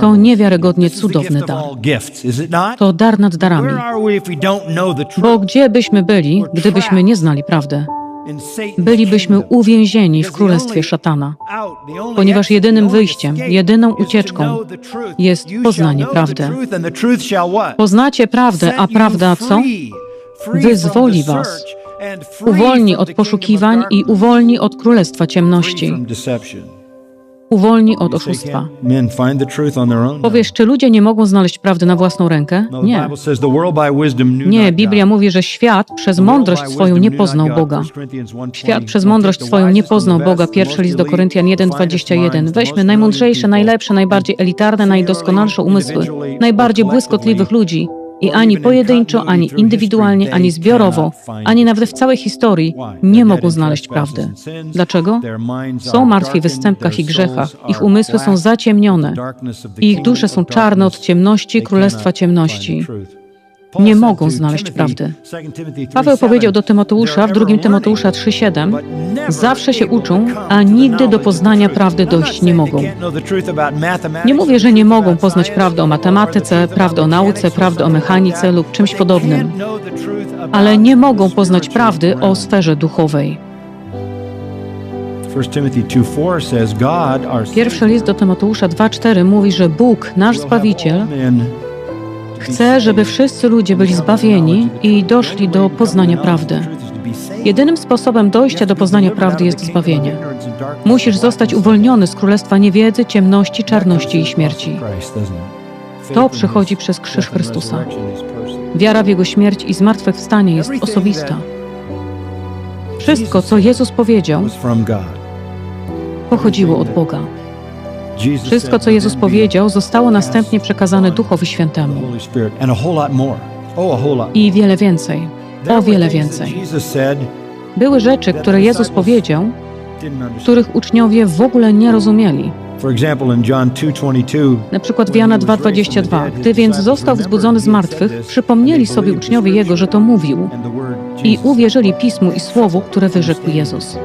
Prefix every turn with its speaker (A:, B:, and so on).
A: To niewiarygodnie cudowny dar. To dar nad darami. Bo gdzie byśmy byli, gdybyśmy nie znali prawdy? Bylibyśmy uwięzieni w królestwie szatana. Ponieważ jedynym wyjściem, jedyną ucieczką jest poznanie prawdy. Poznacie prawdę, a prawda co? Wyzwoli was. Uwolni od poszukiwań i uwolni od królestwa ciemności. Uwolni od oszustwa.
B: "Can't Men find the truth on their own.
A: Powiesz, czy ludzie nie mogą znaleźć prawdy na własną rękę?
B: No,
A: Nie. Nie, Biblia mówi, że świat przez mądrość swoją nie poznał. Boga.
B: 1 Corinthians 1:20.
A: Świat przez mądrość swoją nie poznał Boga. Pierwszy list do Koryntian
B: the
A: 1,
B: finest
A: 21.
B: minds, the
A: Weźmy
B: most
A: najmądrzejsze, najlepsze, najbardziej elitarne, najdoskonalsze umysły, najbardziej błyskotliwych ludzi. I ani pojedynczo, ani indywidualnie, ani zbiorowo, ani nawet w całej historii nie mogą znaleźć prawdy. Dlaczego? Są martwi w występkach i grzechach, ich umysły są zaciemnione i ich dusze są czarne od ciemności Królestwa Ciemności. Nie mogą znaleźć prawdy. Paweł powiedział do Tymoteusza w 2 Tymoteusza 3,7 Zawsze się uczą, a nigdy do poznania prawdy dojść nie mogą. Nie mówię, że nie mogą poznać prawdy o matematyce, prawdy o nauce, prawdy o mechanice lub czymś podobnym, ale nie mogą poznać prawdy o sferze duchowej. Pierwszy list do Tymoteusza 2,4 mówi, że Bóg, nasz Zbawiciel, chce, żeby wszyscy ludzie byli zbawieni i doszli do poznania prawdy. Jedynym sposobem dojścia do poznania prawdy jest zbawienie. Musisz zostać uwolniony z królestwa niewiedzy, ciemności, czarności i śmierci. To przychodzi przez krzyż Chrystusa. Wiara w Jego śmierć i zmartwychwstanie jest osobista. Wszystko, co Jezus powiedział, pochodziło od Boga. Wszystko, co Jezus powiedział, zostało następnie przekazane Duchowi Świętemu. I wiele więcej. O wiele więcej. Były rzeczy, które Jezus powiedział, których uczniowie w ogóle nie rozumieli. Na przykład w Jana 2,22. Gdy więc został wzbudzony z martwych, przypomnieli sobie uczniowie Jego, że to mówił i uwierzyli Pismu i Słowu, które wyrzekł Jezus.